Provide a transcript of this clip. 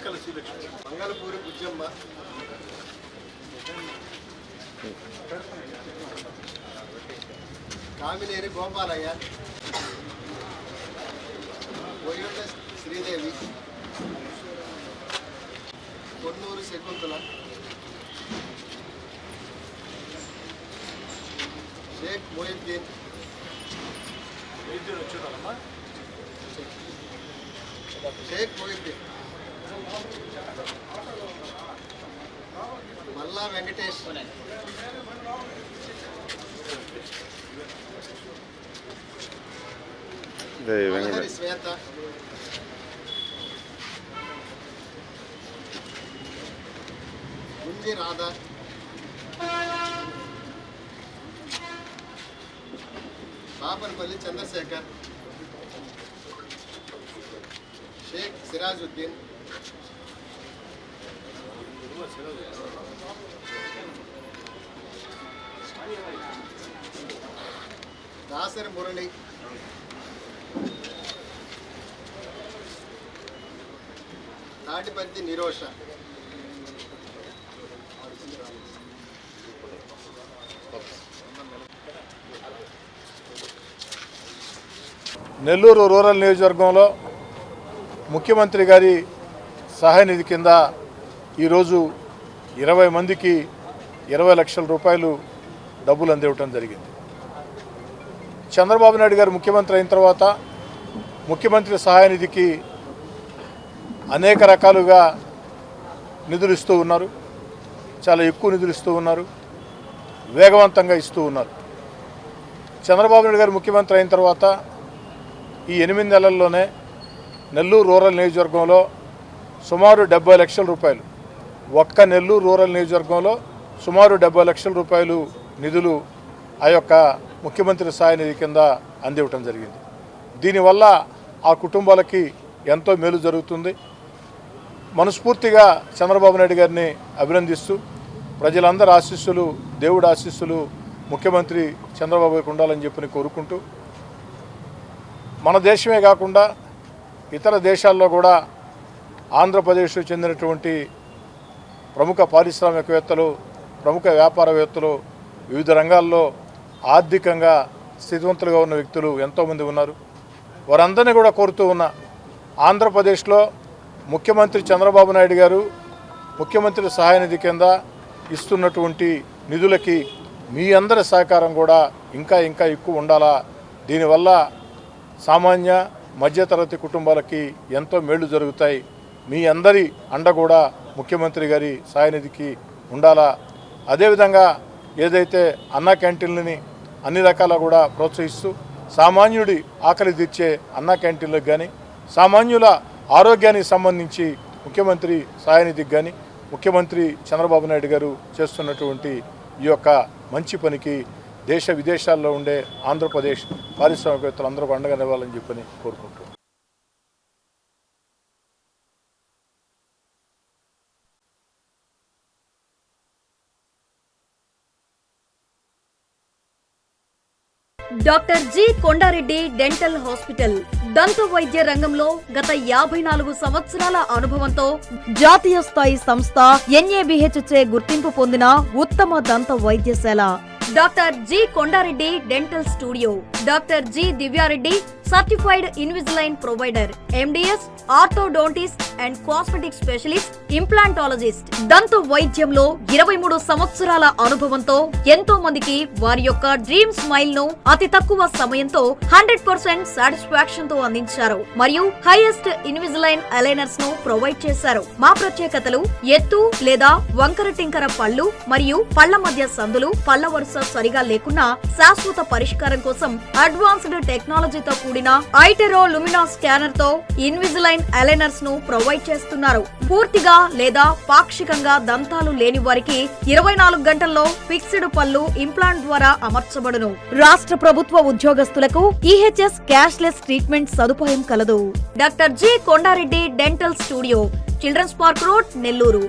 మేకల శ్రీలక్ష్మి. మంగళపూరి బుజ్జమ్మ. కామినేని గోపాలయ్య. బొయ్యుండ శ్రీదేవి. కొన్నూరు శకుంతల. షేక్ మొయిద్దీన్ వైద్యుడు వచ్చేదానమ్మా షేక్ మొయిద్దీన్ మల్లా వెంకటేష్. శ్వేత. గుంజి రాధ. బాపనపల్లి చంద్రశేఖర్. షేక్ సిరాజుద్దీన్ దాసరి మురళి తాటిపత్తి నిరోష నెల్లూరు రూరల్ నియోజకవర్గంలో ముఖ్యమంత్రి గారి సహాయ నిధి కింద ఈరోజు ఇరవై మందికి ఇరవై లక్షల రూపాయలు డబ్బులు అందివ్వటం జరిగింది. చంద్రబాబు నాయుడు గారు ముఖ్యమంత్రి అయిన తర్వాత ముఖ్యమంత్రి సహాయ నిధికి అనేక రకాలుగా నిధులు ఇస్తూ ఉన్నారు. చాలా ఎక్కువ నిధులు ఇస్తూ ఉన్నారు. వేగవంతంగా ఇస్తూ ఉన్నారు. చంద్రబాబు నాయుడు గారు ముఖ్యమంత్రి అయిన తర్వాత ఈ ఎనిమిది నెలల్లోనే నెల్లూరు రూరల్ నియోజకవర్గంలో సుమారు డెబ్బై లక్షల రూపాయలు. ఒక్క నెల్లూరు రూరల్ నియోజకవర్గంలో సుమారు డెబ్బై లక్షల రూపాయలు నిధులు ఆ యొక్క ముఖ్యమంత్రి సహాయ నిధి కింద అందివ్వటం జరిగింది. దీనివల్ల ఆ కుటుంబాలకి ఎంతో మేలు జరుగుతుంది. మనస్ఫూర్తిగా చంద్రబాబు నాయుడు గారిని అభినందిస్తూ ప్రజలందరి ఆశీస్సులు దేవుడి ఆశీస్సులు ముఖ్యమంత్రి చంద్రబాబు గారికి ఉండాలని చెప్పి కోరుకుంటూ మన దేశమే కాకుండా ఇతర దేశాల్లో కూడా ఆంధ్రప్రదేశ్ చెందినటువంటి ప్రముఖ పారిశ్రామికవేత్తలు ప్రముఖ వ్యాపారవేత్తలు వివిధ రంగాల్లో ఆర్థికంగా స్థితివంతులుగా ఉన్న వ్యక్తులు ఎంతోమంది ఉన్నారు. వారందరినీ కూడా కోరుతూ ఉన్న ఆంధ్రప్రదేశ్లో ముఖ్యమంత్రి చంద్రబాబు నాయుడు గారు ముఖ్యమంత్రి సహాయ నిధి కింద ఇస్తున్నటువంటి నిధులకి మీ అందరి సహకారం కూడా ఇంకా ఇంకా ఎక్కువ ఉండాలా? దీనివల్ల సామాన్య మధ్యతరగతి కుటుంబాలకి ఎంతో మేళ్ళు జరుగుతాయి. మీ అందరి అండ కూడా ముఖ్యమంత్రి గారి సాయనిధికి ఉండాలా? అదేవిధంగా ఏదైతే అన్నా క్యాంటీన్లని అన్ని రకాల కూడా ప్రోత్సహిస్తూ సామాన్యుడి ఆకలి తీర్చే అన్నా క్యాంటీన్లకు కానీ సామాన్యుల ఆరోగ్యానికి సంబంధించి ముఖ్యమంత్రి సాయనిధికి కానీ ముఖ్యమంత్రి చంద్రబాబు నాయుడు గారు చేస్తున్నటువంటి ఈ యొక్క మంచి పనికి దేశ విదేశాల్లో ఉండే ఆంధ్రప్రదేశ్ పారిశ్రామికవేత్తలు అందరూ అండగానివ్వాలని చెప్పని కోరుకుంటున్నాను doctor G Kondareddy dental hospital దంత వైద్య రంగంలో గత యాభై నాలుగు సంవత్సరాల అనుభవంతో జాతీయ స్థాయి సంస్థ ఎన్ఏబిహెచ్చే గుర్తింపు పొందిన ఉత్తమ దంత వైద్యశాల doctor G Kondareddy dental studio. Doctor G Divyareddy certified Invisalign provider MDS orthodontist and cosmetic specialist implantologist. దంత వైద్యంలో ఇరవై మూడు సంవత్సరాల అనుభవంతో ఎంతో మందికి వారి యొక్క డ్రీమ్ స్మైల్ను అతి తక్కువ సమయంతో హండ్రెడ్ పర్సెంట్ సాటిస్ఫాక్షన్తో అందించారు. మరియు హైయెస్ట్ ఇన్విజిలైన్ అలైనర్స్ను ప్రొవైడ్ చేశారు. మా ప్రత్యేకతలు ఎత్తు లేదా వంకర టింకర పళ్ళు మరియు పళ్ళ మధ్య సందులు పళ్ళ వరుస సరిగా లేకున్నా శాశ్వత పరిష్కారం కోసం అడ్వాన్స్డ్ టెక్నాలజీతో కూడిన ఐటెరో లుమినా స్కానర్తో ఇన్విజిలైన్ అలైనర్స్ను ప్రొవైడ్ చేస్తున్నారు. పూర్తిగా లేదా పాక్షికంగా దంతాలు లేని వారికి ఇరవై నాలుగు గంటల్లో ఫిక్స్డ్ పళ్ళు ఇంప్లాంట్ ద్వారా అమర్చబడును. రాష్ట్ర ప్రభుత్వ ఉద్యోగస్తులకు ఈహెచ్ఎస్ క్యాష్లెస్ ట్రీట్మెంట్ సదుపాయం కలదు. Doctor G. Kondareddy dental studio children's park road Nellore.